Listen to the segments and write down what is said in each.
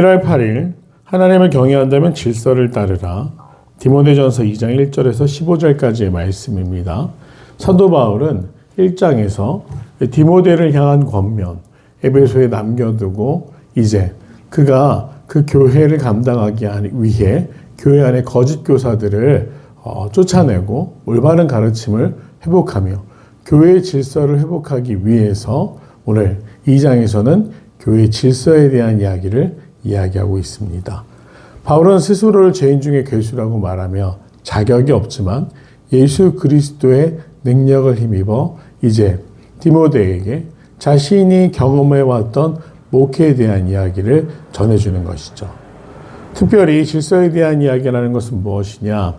1월 8일 하나님을 경외한다면 질서를 따르라. 디모데전서 2장 1절에서 15절까지의 말씀입니다. 사도 바울은 1장에서 디모데를 향한 권면 에베소에 남겨두고 이제 그가 그 교회를 감당하기 위해 교회 안의 거짓 교사들을 어, 쫓아내고 올바른 가르침을 회복하며 교회의 질서를 회복하기 위해서 오늘 2장에서는 교회 질서에 대한 이야기를 이야기하고 있습니다. 바울은 스스로를 죄인 중에 괴수라고 말하며 자격이 없지만 예수 그리스도의 능력을 힘입어 이제 디모데에게 자신이 경험해 왔던 목회에 대한 이야기를 전해주는 것이죠. 특별히 질서에 대한 이야기라는 것은 무엇이냐?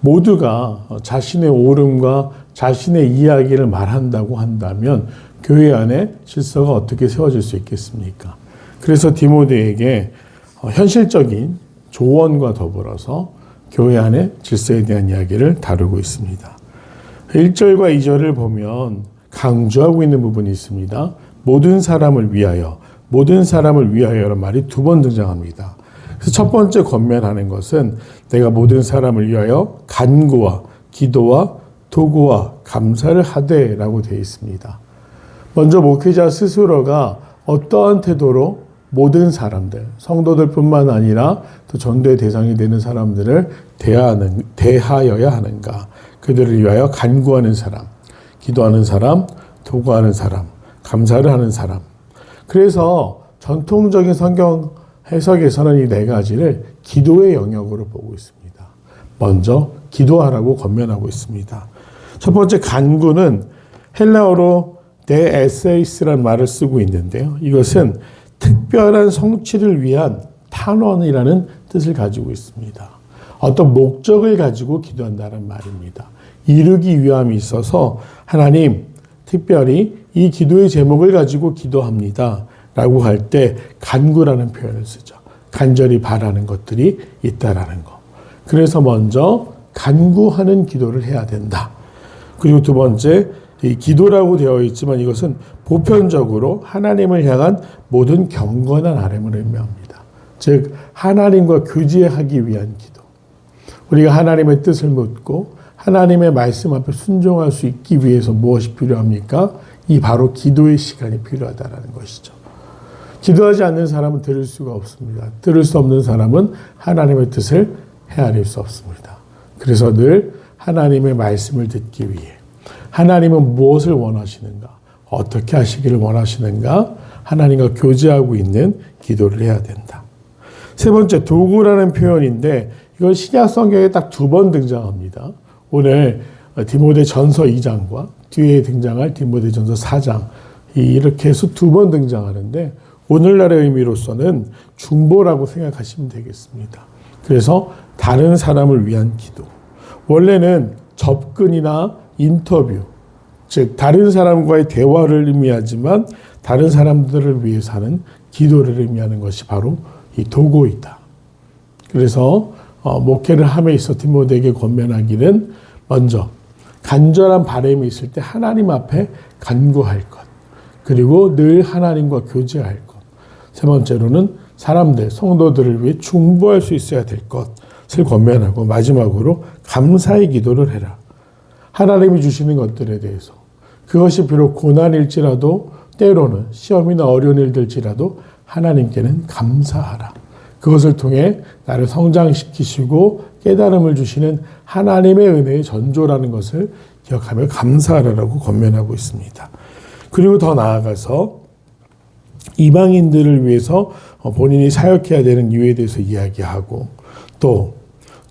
모두가 자신의 옳음과 자신의 이야기를 말한다고 한다면 교회 안에 질서가 어떻게 세워질 수 있겠습니까? 그래서 디모데에게 어, 현실적인 조언과 더불어서 교회 안의 질서에 대한 이야기를 다루고 있습니다. 1절과 2절을 보면 강조하고 있는 부분이 있습니다. 모든 사람을 위하여, 모든 사람을 위하여라는 말이 두 번 등장합니다. 그래서 첫 번째 권면하는 것은 내가 모든 사람을 위하여 간구와 기도와 도구와 감사를 하되라고 되어 있습니다. 먼저 목회자 스스로가 어떠한 태도로 모든 사람들, 성도들뿐만 아니라 또 전도의 대상이 되는 사람들을 대하는, 대하여야 하는가. 그들을 위하여 간구하는 사람, 기도하는 사람, 도구하는 사람, 감사를 하는 사람. 그래서 전통적인 성경 해석에서는 이 네 가지를 기도의 영역으로 보고 있습니다. 먼저 기도하라고 권면하고 있습니다. 첫 번째 간구는 헬라어로 데 에세이스란 말을 쓰고 있는데요. 이것은 특별한 성취를 위한 탄원이라는 뜻을 가지고 있습니다. 어떤 목적을 가지고 기도한다는 말입니다. 이루기 위함이 있어서 하나님 특별히 이 기도의 제목을 가지고 기도합니다. 라고 할 때 간구라는 표현을 쓰죠. 간절히 바라는 것들이 있다라는 거. 그래서 먼저 간구하는 기도를 해야 된다. 그리고 두 번째 기도라고 되어 있지만 이것은 보편적으로 하나님을 향한 모든 경건한 아뢰을 의미합니다. 즉 하나님과 교제하기 위한 기도. 우리가 하나님의 뜻을 묻고 하나님의 말씀 앞에 순종할 수 있기 위해서 무엇이 필요합니까? 이 바로 기도의 시간이 필요하다라는 것이죠. 기도하지 않는 사람은 들을 수가 없습니다. 들을 수 없는 사람은 하나님의 뜻을 헤아릴 수 없습니다. 그래서 늘 하나님의 말씀을 듣기 위해 하나님은 무엇을 원하시는가? 어떻게 하시기를 원하시는가? 하나님과 교제하고 있는 기도를 해야 된다. 세 번째, 도구라는 표현인데 이건 신약 성경에 딱 두 번 등장합니다. 오늘 디모데 전서 2장과 뒤에 등장할 디모데 전서 4장 이렇게 해서 두 번 등장하는데 오늘날의 의미로서는 중보라고 생각하시면 되겠습니다. 그래서 다른 사람을 위한 기도. 원래는 접근이나 인터뷰, 즉 다른 사람과의 대화를 의미하지만 다른 사람들을 위해서 하는 기도를 의미하는 것이 바로 이 도구이다. 그래서 어, 목회를 함에 있어 디모데에게 권면하기는 먼저 간절한 바람이 있을 때 하나님 앞에 간구할 것, 그리고 늘 하나님과 교제할 것. 세 번째로는 사람들, 성도들을 위해 중보할 수 있어야 될 것을 권면하고 마지막으로 감사의 기도를 해라. 하나님이 주시는 것들에 대해서 그것이 비록 고난일지라도 때로는 시험이나 어려운 일들지라도 하나님께는 감사하라. 그것을 통해 나를 성장시키시고 깨달음을 주시는 하나님의 은혜의 전조라는 것을 기억하며 감사하라라고 권면하고 있습니다. 그리고 더 나아가서 이방인들을 위해서 본인이 사역해야 되는 이유에 대해서 이야기하고 또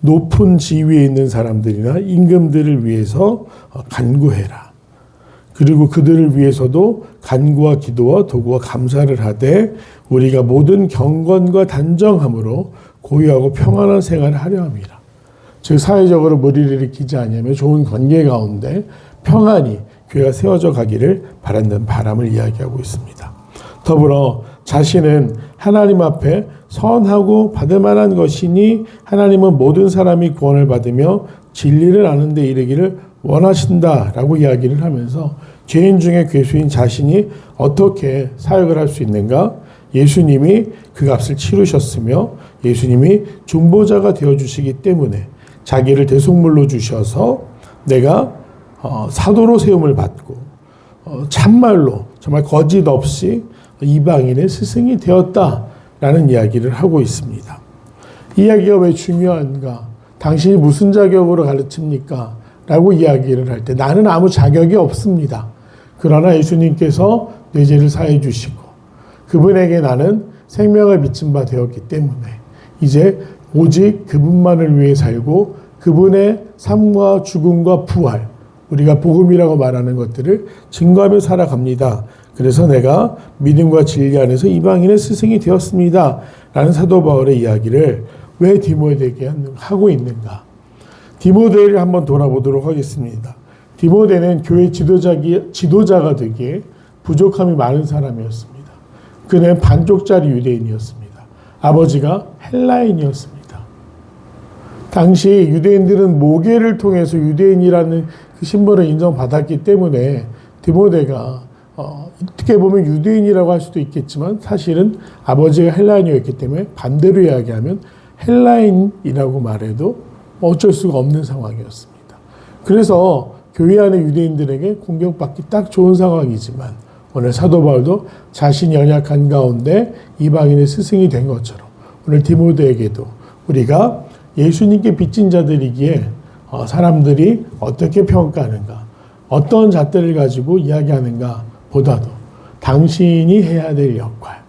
높은 지위에 있는 사람들이나 임금들을 위해서 간구해라. 그리고 그들을 위해서도 간구와 기도와 도구와 감사를 하되 우리가 모든 경건과 단정함으로 고유하고 평안한 생활을 하려 합니다. 즉 사회적으로 무리를 일으키지 않으며 좋은 관계 가운데 평안히 교회가 세워져 가기를 바란다는 바람을 이야기하고 있습니다. 더불어 자신은 하나님 앞에 선하고 받을 만한 것이니 하나님은 모든 사람이 구원을 받으며 진리를 아는 데 이르기를 원하신다라고 이야기를 하면서 죄인 중에 괴수인 자신이 어떻게 사역을 할 수 있는가? 예수님이 그 값을 치르셨으며 예수님이 중보자가 되어 주시기 때문에 자기를 대속물로 주셔서 내가 어, 사도로 세움을 받고 어, 참말로 정말 거짓 없이 이방인의 스승이 되었다라는 이야기를 하고 있습니다. 이 이야기가 왜 중요한가? 당신이 무슨 자격으로 가르칩니까? 라고 이야기를 할 때 나는 아무 자격이 없습니다. 그러나 예수님께서 내 죄를 사해 주시고 그분에게 나는 생명을 미친 바 되었기 때문에 이제 오직 그분만을 위해 살고 그분의 삶과 죽음과 부활 우리가 복음이라고 말하는 것들을 증거하며 살아갑니다. 그래서 내가 믿음과 진리 안에서 이방인의 스승이 되었습니다. 라는 사도 바울의 이야기를 왜 디모데에게 하고 있는가? 디모데를 한번 돌아보도록 하겠습니다. 디모데는 교회 지도자기, 지도자가 되기에 부족함이 많은 사람이었습니다. 그는 반쪽짜리 유대인이었습니다. 아버지가 헬라인이었습니다. 당시 유대인들은 모계를 통해서 유대인이라는 그 신분을 인정받았기 때문에 디모데가 어, 어떻게 보면 유대인이라고 할 수도 있겠지만 사실은 아버지가 헬라인이었기 때문에 반대로 이야기하면 헬라인이라고 말해도 어쩔 수가 없는 상황이었습니다. 그래서 교회 안의 유대인들에게 공격받기 딱 좋은 상황이지만 오늘 사도 바울도 자신이 연약한 가운데 이방인의 스승이 된 것처럼 오늘 디모데에게도 우리가 예수님께 빚진 자들이기에 어, 사람들이 어떻게 평가하는가, 어떤 잣대를 가지고 이야기하는가 보다도 당신이 해야 될 역할.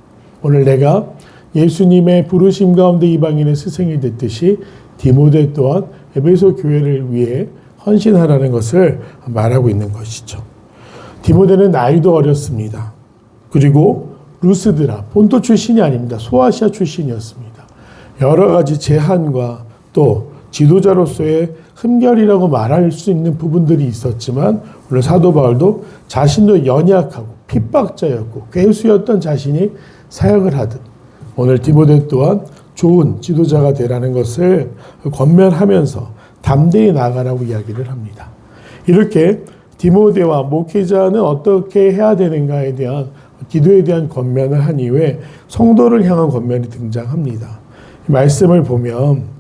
오늘 내가 예수님의 부르심 가운데 이방인의 스승이 됐듯이 디모데 또한 에베소 교회를 위해 헌신하라는 것을 말하고 있는 것이죠. 디모데는 나이도 어렸습니다. 그리고 루스드라 본토 출신이 아닙니다. 소아시아 출신이었습니다. 여러 가지 제한과 또 지도자로서의 흠결이라고 말할 수 있는 부분들이 있었지만 오늘 사도 바울도 자신도 연약하고 핍박자였고 괴수였던 자신이 사역을 하듯 오늘 디모데 또한 좋은 지도자가 되라는 것을 권면하면서 담대히 나가라고 이야기를 합니다. 이렇게 디모데와 목회자는 어떻게 해야 되는가에 대한 기도에 대한 권면을 한 이후에 성도를 향한 권면이 등장합니다. 말씀을 보면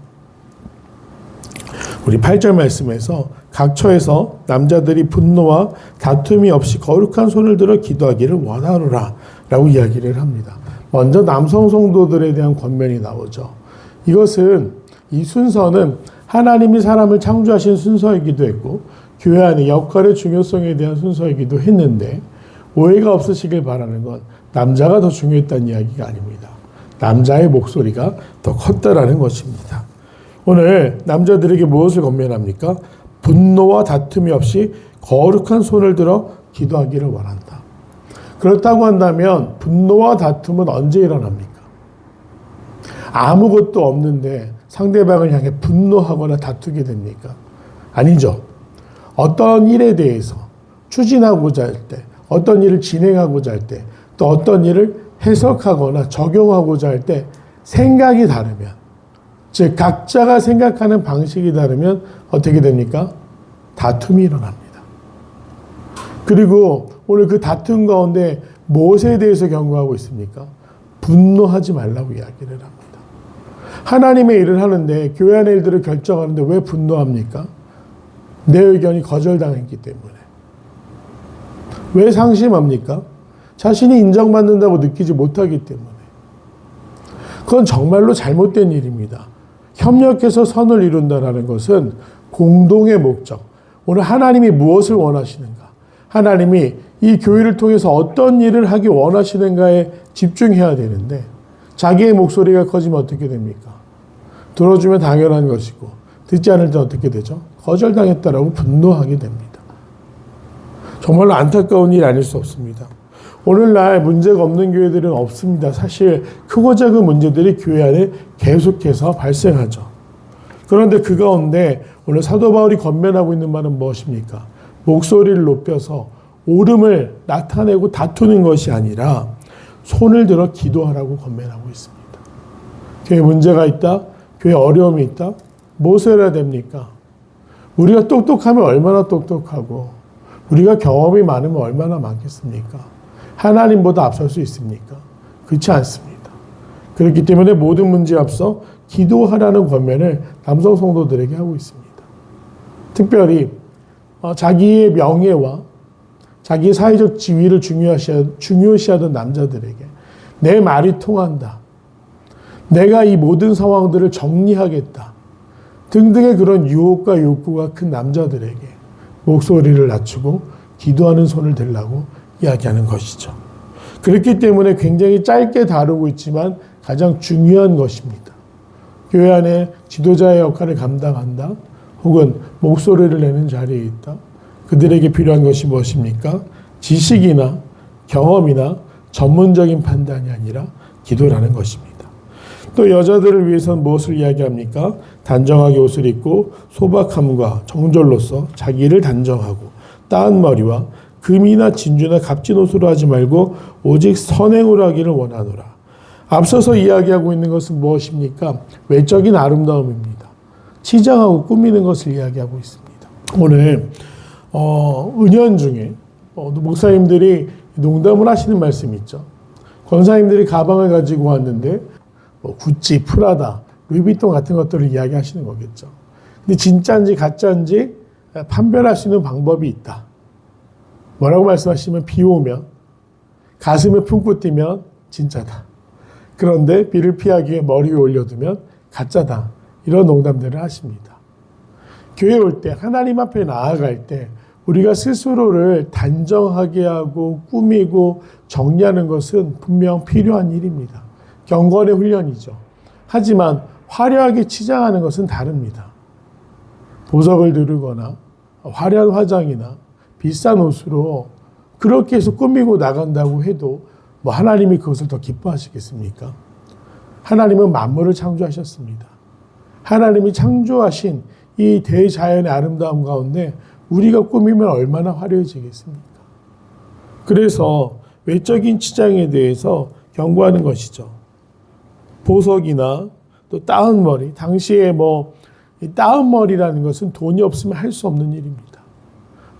우리 8절 말씀에서 각 처에서 남자들이 분노와 다툼이 없이 거룩한 손을 들어 기도하기를 원하노라 라고 이야기를 합니다. 먼저 남성 성도들에 대한 권면이 나오죠. 이것은 이 순서는 하나님이 사람을 창조하신 순서이기도 했고 교회 안의 역할의 중요성에 대한 순서이기도 했는데 오해가 없으시길 바라는 건 남자가 더 중요했다는 이야기가 아닙니다. 남자의 목소리가 더 컸다라는 것입니다. 오늘 남자들에게 무엇을 권면합니까? 분노와 다툼이 없이 거룩한 손을 들어 기도하기를 원한다. 그렇다고 한다면 분노와 다툼은 언제 일어납니까? 아무것도 없는데 상대방을 향해 분노하거나 다투게 됩니까? 아니죠. 어떤 일에 대해서 추진하고자 할 때, 어떤 일을 진행하고자 할 때, 또 어떤 일을 해석하거나 적용하고자 할 때 생각이 다르면 즉 각자가 생각하는 방식이 다르면 어떻게 됩니까? 다툼이 일어납니다. 그리고 오늘 그 다툼 가운데 무엇에 대해서 경고하고 있습니까? 분노하지 말라고 이야기를 합니다. 하나님의 일을 하는데 교회 안의 일들을 결정하는데 왜 분노합니까? 내 의견이 거절당했기 때문에. 왜 상심합니까? 자신이 인정받는다고 느끼지 못하기 때문에 그건 정말로 잘못된 일입니다. 협력해서 선을 이룬다라는 것은 공동의 목적. 오늘 하나님이 무엇을 원하시는가? 하나님이 이 교회를 통해서 어떤 일을 하기 원하시는가에 집중해야 되는데 자기의 목소리가 커지면 어떻게 됩니까? 들어주면 당연한 것이고 듣지 않을 때 어떻게 되죠? 거절당했다라고 분노하게 됩니다. 정말로 안타까운 일 아닐 수 없습니다. 오늘날 문제가 없는 교회들은 없습니다. 사실 크고 작은 문제들이 교회 안에 계속해서 발생하죠. 그런데 그 가운데 오늘 사도 바울이 건면하고 있는 말은 무엇입니까? 목소리를 높여서 옳음을 나타내고 다투는 것이 아니라 손을 들어 기도하라고 건면하고 있습니다. 교회 문제가 있다? 교회 어려움이 있다? 무엇을 해야 됩니까? 우리가 똑똑하면 얼마나 똑똑하고 우리가 경험이 많으면 얼마나 많겠습니까? 하나님보다 앞설 수 있습니까? 그렇지 않습니다. 그렇기 때문에 모든 문제 앞서 기도하라는 권면을 남성 성도들에게 하고 있습니다. 특별히 어, 자기의 명예와 자기의 사회적 지위를 중요시, 중요시하던 남자들에게 내 말이 통한다. 내가 이 모든 상황들을 정리하겠다. 등등의 그런 유혹과 욕구가 큰 남자들에게 목소리를 낮추고 기도하는 손을 들라고 이야기하는 것이죠. 그렇기 때문에 굉장히 짧게 다루고 있지만 가장 중요한 것입니다. 교회 안에 지도자의 역할을 감당한다. 혹은 목소리를 내는 자리에 있다. 그들에게 필요한 것이 무엇입니까? 지식이나 경험이나 전문적인 판단이 아니라 기도라는 것입니다. 또 여자들을 위해서는 무엇을 이야기합니까? 단정하게 옷을 입고 소박함과 정절로서 자기를 단정하고 따은 머리와 금이나 진주나 값진 옷으로 하지 말고 오직 선행으로 하기를 원하노라. 앞서서 이야기하고 있는 것은 무엇입니까? 외적인 아름다움입니다. 치장하고 꾸미는 것을 이야기하고 있습니다. 오늘 어, 은연 중에 어, 목사님들이 농담을 하시는 말씀이 있죠. 권사님들이 가방을 가지고 왔는데 뭐 구찌, 프라다, 루이비통 같은 것들을 이야기하시는 거겠죠. 근데 진짜인지 가짜인지 판별할 수 있는 방법이 있다. 뭐라고 말씀하시면 비 오면 가슴에 품고 뛰면 진짜다. 그런데 비를 피하기 위해 머리 위에 올려두면 가짜다. 이런 농담들을 하십니다. 교회 올 때 하나님 앞에 나아갈 때 우리가 스스로를 단정하게 하고 꾸미고 정리하는 것은 분명 필요한 일입니다. 경건의 훈련이죠. 하지만 화려하게 치장하는 것은 다릅니다. 보석을 두르거나 화려한 화장이나 비싼 옷으로 그렇게 해서 꾸미고 나간다고 해도 뭐 하나님이 그것을 더 기뻐하시겠습니까? 하나님은 만물을 창조하셨습니다. 하나님이 창조하신 이 대자연의 아름다움 가운데 우리가 꾸미면 얼마나 화려해지겠습니까? 그래서 외적인 치장에 대해서 경고하는 것이죠. 보석이나 또 따은 머리, 당시에 뭐 따은 머리라는 것은 돈이 없으면 할 수 없는 일입니다.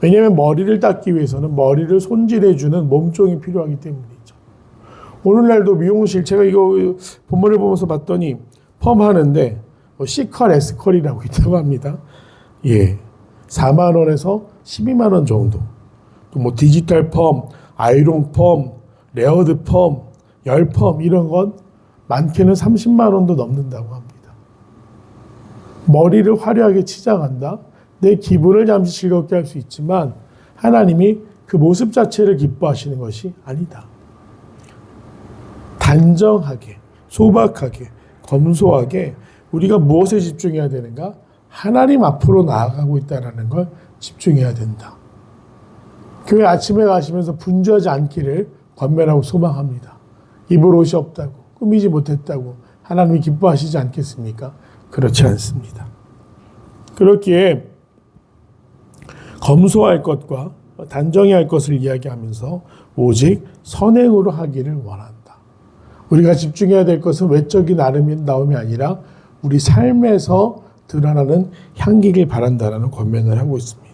왜냐하면 머리를 닦기 위해서는 머리를 손질해주는 몸종이 필요하기 때문이죠. 오늘날도 미용실 제가 이거 본문을 보면서 봤더니 펌 하는데 뭐 C컬, S컬이라고 있다고 합니다. 예. 4만 원에서 12만 원 정도. 또 뭐 디지털 펌, 아이롱 펌, 레어드 펌, 열 펌 이런 건 많게는 30만 원도 넘는다고 합니다. 머리를 화려하게 치장한다. 내 기분을 잠시 즐겁게 할 수 있지만 하나님이 그 모습 자체를 기뻐하시는 것이 아니다. 단정하게, 소박하게, 검소하게 우리가 무엇에 집중해야 되는가? 하나님 앞으로 나아가고 있다는 걸 집중해야 된다. 교회 아침에 가시면서 분주하지 않기를 권면하고 소망합니다. 입을 옷이 없다고, 꾸미지 못했다고 하나님이 기뻐하시지 않겠습니까? 그렇지 않습니다. 그렇기에 검소할 것과 단정해야 할 것을 이야기하면서 오직 선행으로 하기를 원한다. 우리가 집중해야 될 것은 외적인 아름다움이 아니라 우리 삶에서 드러나는 향기를 바란다라는 권면을 하고 있습니다.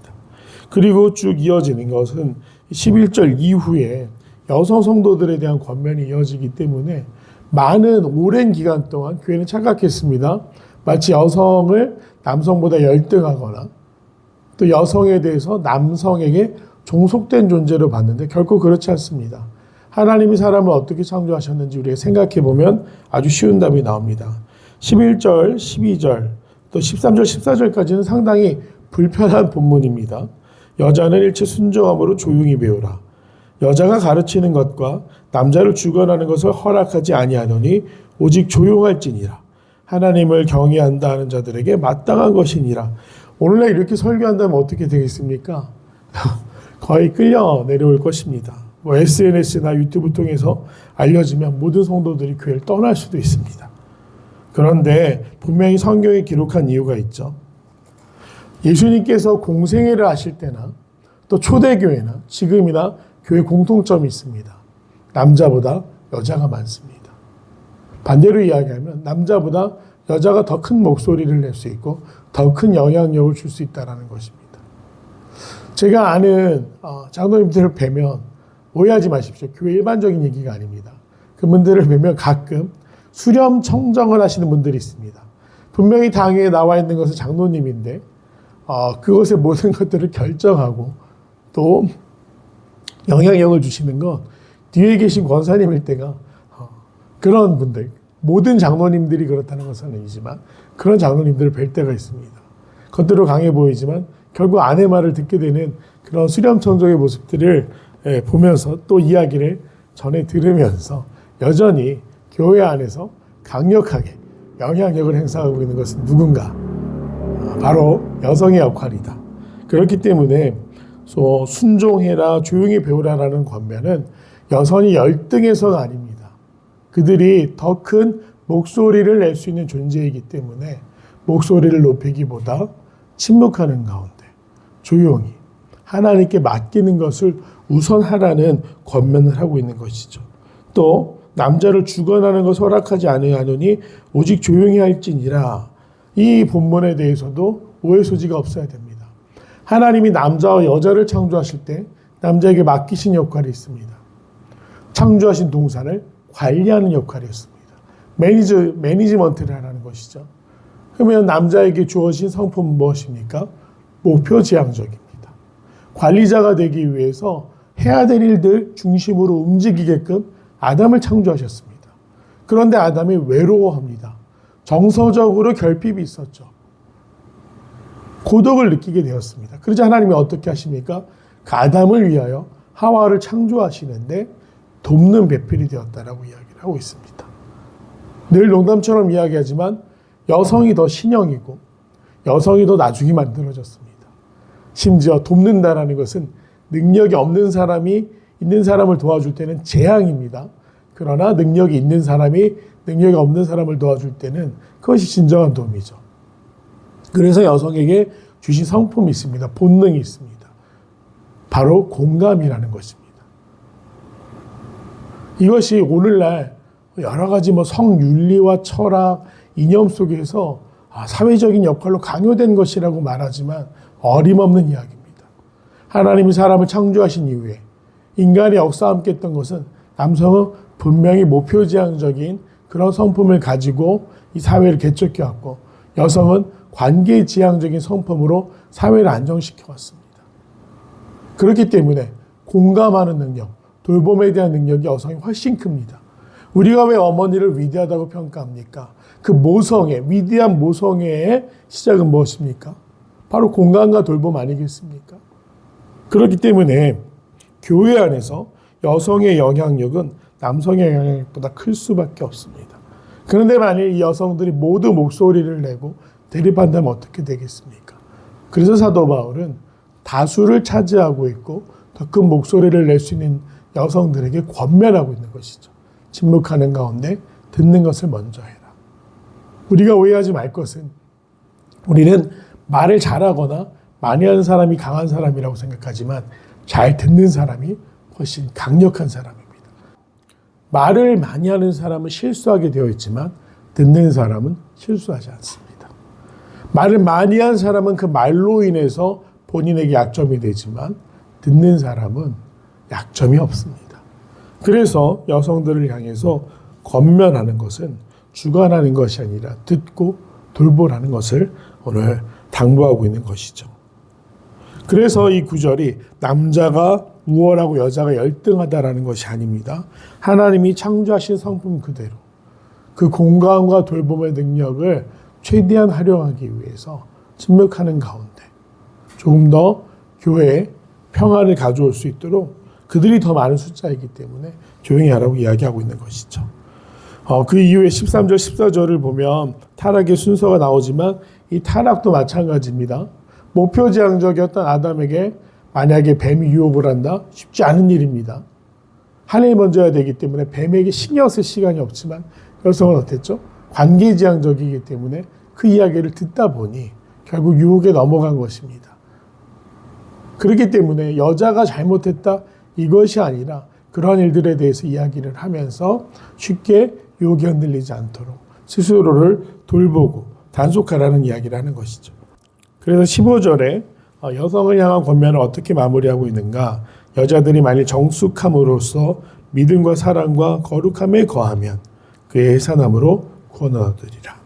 그리고 쭉 이어지는 것은 11절 이후에 여성 성도들에 대한 권면이 이어지기 때문에 많은 오랜 기간 동안 교회는 착각했습니다. 마치 여성을 남성보다 열등하거나 또 여성에 대해서 남성에게 종속된 존재로 봤는데 결코 그렇지 않습니다. 하나님이 사람을 어떻게 창조하셨는지 우리가 생각해 보면 아주 쉬운 답이 나옵니다. 11절, 12절, 또 13절, 14절까지는 상당히 불편한 본문입니다. 여자는 일체 순종함으로 조용히 배우라. 여자가 가르치는 것과 남자를 주관하는 것을 허락하지 아니하노니 오직 조용할지니라. 하나님을 경외한다 하는 자들에게 마땅한 것이니라. 오늘날 이렇게 설교한다면 어떻게 되겠습니까? 거의 끌려 내려올 것입니다. 뭐 SNS나 유튜브 통해서 알려지면 모든 성도들이 교회를 떠날 수도 있습니다. 그런데 분명히 성경에 기록한 이유가 있죠. 예수님께서 공생애를 하실 때나 또 초대교회나 지금이나 교회 공통점이 있습니다. 남자보다 여자가 많습니다. 반대로 이야기하면 남자보다 여자가 더 큰 목소리를 낼 수 있고 더 큰 영향력을 줄 수 있다는 것입니다. 제가 아는 어, 장로님들을 뵈면 오해하지 마십시오. 교회 일반적인 얘기가 아닙니다. 그분들을 뵈면 가끔 수렴 청정을 하시는 분들이 있습니다. 분명히 당에 나와 있는 것은 장로님인데 어, 그것의 모든 것들을 결정하고 또 영향력을 주시는 건 뒤에 계신 권사님일 때가 어, 그런 분들 모든 장로님들이 그렇다는 것은 아니지만 그런 장로님들을 뵐 때가 있습니다. 겉으로 강해 보이지만 결국 아내 말을 듣게 되는 그런 수렴청정의 모습들을 예, 보면서 또 이야기를 전해 들으면서 여전히 교회 안에서 강력하게 영향력을 행사하고 있는 것은 누군가 아, 바로 여성의 역할이다. 그렇기 때문에 소 순종해라 조용히 배우라라는 권면은 여성이 열등해서가 아닙니다. 그들이 더 큰 목소리를 낼 수 있는 존재이기 때문에 목소리를 높이기보다 침묵하는 가운데 조용히 하나님께 맡기는 것을 우선하라는 권면을 하고 있는 것이죠. 또 남자를 주관하는 것을 허락하지 아니하노니 오직 조용히 할지니라 이 본문에 대해서도 오해 소지가 없어야 됩니다. 하나님이 남자와 여자를 창조하실 때 남자에게 맡기신 역할이 있습니다. 창조하신 동산을 관리하는 역할이었습니다. 매니저, 매니지먼트를 하라는 것이죠. 그러면 남자에게 주어진 성품은 무엇입니까? 목표 지향적입니다. 관리자가 되기 위해서 해야 될 일들 중심으로 움직이게끔 아담을 창조하셨습니다. 그런데 아담이 외로워합니다. 정서적으로 결핍이 있었죠. 고독을 느끼게 되었습니다. 그러자 하나님이 어떻게 하십니까? 그 아담을 위하여 하와를 창조하시는데 돕는 배필이 되었다라고 이야기를 하고 있습니다. 늘 농담처럼 이야기하지만 여성이 더 신형이고 여성이 더 나중에 만들어졌습니다. 심지어 돕는다라는 것은 능력이 없는 사람이 있는 사람을 도와줄 때는 재앙입니다. 그러나 능력이 있는 사람이 능력이 없는 사람을 도와줄 때는 그것이 진정한 도움이죠. 그래서 여성에게 주신 성품이 있습니다. 본능이 있습니다. 바로 공감이라는 것입니다. 이것이 오늘날 여러 가지 뭐 성윤리와 철학, 이념 속에서 아, 사회적인 역할로 강요된 것이라고 말하지만 어림없는 이야기입니다. 하나님이 사람을 창조하신 이후에 인간의 역사와 함께 했던 것은 남성은 분명히 목표지향적인 그런 성품을 가지고 이 사회를 개척해 왔고 여성은 관계지향적인 성품으로 사회를 안정시켜 왔습니다. 그렇기 때문에 공감하는 능력, 돌봄에 대한 능력이 여성이 훨씬 큽니다. 우리가 왜 어머니를 위대하다고 평가합니까? 그 모성애, 위대한 모성애의 시작은 무엇입니까? 바로 공감과 돌봄 아니겠습니까? 그렇기 때문에 교회 안에서 여성의 영향력은 남성의 영향력보다 클 수밖에 없습니다. 그런데 만일 이 여성들이 모두 목소리를 내고 대립한다면 어떻게 되겠습니까? 그래서 사도 바울은 다수를 차지하고 있고 더 큰 목소리를 낼 수 있는 여성들에게 권면하고 있는 것이죠. 침묵하는 가운데 듣는 것을 먼저 해라. 우리가 오해하지 말 것은 우리는 말을 잘하거나 많이 하는 사람이 강한 사람이라고 생각하지만 잘 듣는 사람이 훨씬 강력한 사람입니다. 말을 많이 하는 사람은 실수하게 되어 있지만 듣는 사람은 실수하지 않습니다. 말을 많이 한 사람은 그 말로 인해서 본인에게 약점이 되지만 듣는 사람은 약점이 없습니다. 그래서 여성들을 향해서 권면하는 것은 주관하는 것이 아니라 듣고 돌보라는 것을 오늘 당부하고 있는 것이죠. 그래서 이 구절이 남자가 우월하고 여자가 열등하다라는 것이 아닙니다. 하나님이 창조하신 성품 그대로 그 공감과 돌봄의 능력을 최대한 활용하기 위해서 침묵하는 가운데 조금 더 교회에 평화를 가져올 수 있도록 그들이 더 많은 숫자이기 때문에 조용히 하라고 이야기하고 있는 것이죠. 어, 그 이후에 13절, 14절을 보면 타락의 순서가 나오지만 이 타락도 마찬가지입니다. 목표지향적이었던 아담에게 만약에 뱀이 유혹을 한다? 쉽지 않은 일입니다. 하늘이 먼저야 되기 때문에 뱀에게 신경 쓸 시간이 없지만 여성은 어땠죠? 관계지향적이기 때문에 그 이야기를 듣다 보니 결국 유혹에 넘어간 것입니다. 그렇기 때문에 여자가 잘못했다 이것이 아니라 그러한 일들에 대해서 이야기를 하면서 쉽게 유혹에 흔들리지 않도록 스스로를 돌보고 단속하라는 이야기를 하는 것이죠. 그래서 15절에 어, 여성을 향한 권면을 어떻게 마무리하고 있는가? 여자들이 만일 정숙함으로써 믿음과 사랑과 거룩함에 거하면 그의 해산함으로 구원을 얻으리라.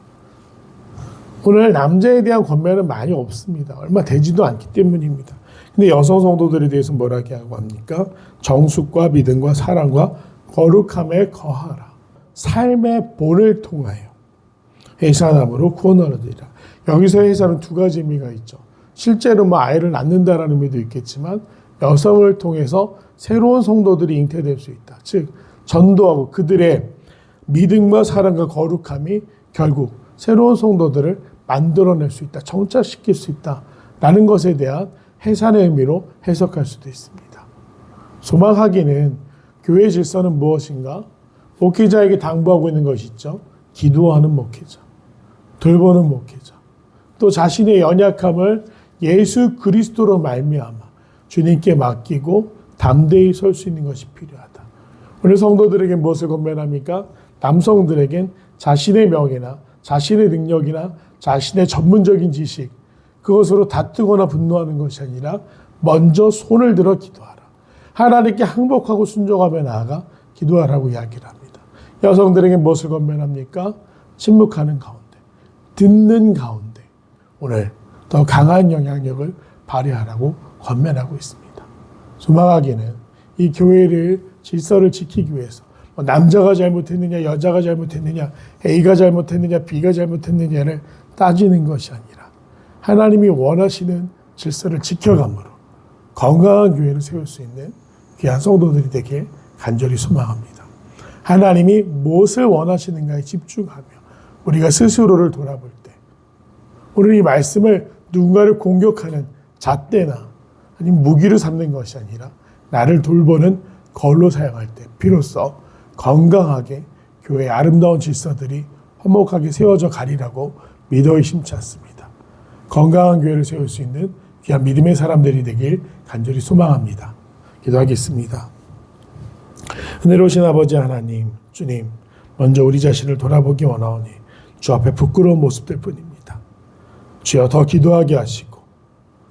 오늘 남자에 대한 권면은 많이 없습니다. 얼마 되지도 않기 때문입니다. 근데 여성 성도들에 대해서 뭐라 하고 합니까? 정숙과 믿음과 사랑과 거룩함에 거하라. 삶의 본을 통하여 해산함으로 구원을 얻으리라. 여기서 해산은 두 가지 의미가 있죠. 실제로 뭐 아이를 낳는다라는 의미도 있겠지만 여성을 통해서 새로운 성도들이 잉태될 수 있다. 즉 전도하고 그들의 믿음과 사랑과 거룩함이 결국 새로운 성도들을 만들어낼 수 있다. 정착시킬 수 있다 라는 것에 대한 해산의 의미로 해석할 수도 있습니다. 소망하기는 교회 질서는 무엇인가? 목회자에게 당부하고 있는 것이 있죠. 기도하는 목회자, 돌보는 목회자, 또 자신의 연약함을 예수 그리스도로 말미암아 주님께 맡기고 담대히 설 수 있는 것이 필요하다. 오늘 성도들에게 무엇을 권면합니까? 남성들에겐 자신의 명예나 자신의 능력이나 자신의 전문적인 지식 그것으로 다투거나 분노하는 것이 아니라 먼저 손을 들어 기도하라. 하나님께 항복하고 순종하며 나아가 기도하라고 이야기를 합니다. 여성들에게 무엇을 권면합니까? 침묵하는 가운데, 듣는 가운데 오늘 더 강한 영향력을 발휘하라고 권면하고 있습니다. 소망하기는 이 교회를 질서를 지키기 위해서 뭐 남자가 잘못했느냐, 여자가 잘못했느냐, A가 잘못했느냐, B가 잘못했느냐를 따지는 것이 아니라 하나님이 원하시는 질서를 지켜감으로 건강한 교회를 세울 수 있는 귀한 성도들이 되게 간절히 소망합니다. 하나님이 무엇을 원하시는가에 집중하며 우리가 스스로를 돌아볼 때 오늘 이 말씀을 누군가를 공격하는 잣대나 아니면 무기로 삼는 것이 아니라 나를 돌보는 걸로 사용할 때 비로소 건강하게 교회의 아름다운 질서들이 화목하게 세워져 가리라고 믿어 의심치 않습니다. 건강한 교회를 세울 수 있는 귀한 믿음의 사람들이 되길 간절히 소망합니다. 기도하겠습니다. 은혜로우신 아버지 하나님, 주님, 먼저 우리 자신을 돌아보기 원하오니 주 앞에 부끄러운 모습들 뿐입니다. 주여 더 기도하게 하시고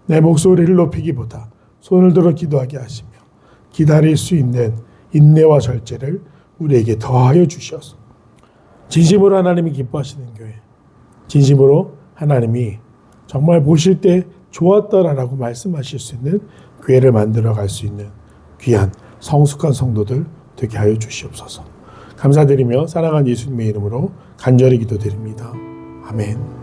내 목소리를 높이기보다 손을 들어 기도하게 하시며 기다릴 수 있는 인내와 절제를 우리에게 더하여 주셔서 진심으로 하나님이 기뻐하시는 교회, 진심으로 하나님이 정말 보실 때 좋았더라라고 말씀하실 수 있는 교회를 만들어 갈 수 있는 귀한 성숙한 성도들 되게 하여 주시옵소서. 감사드리며 사랑하는 예수님의 이름으로 간절히 기도드립니다. 아멘.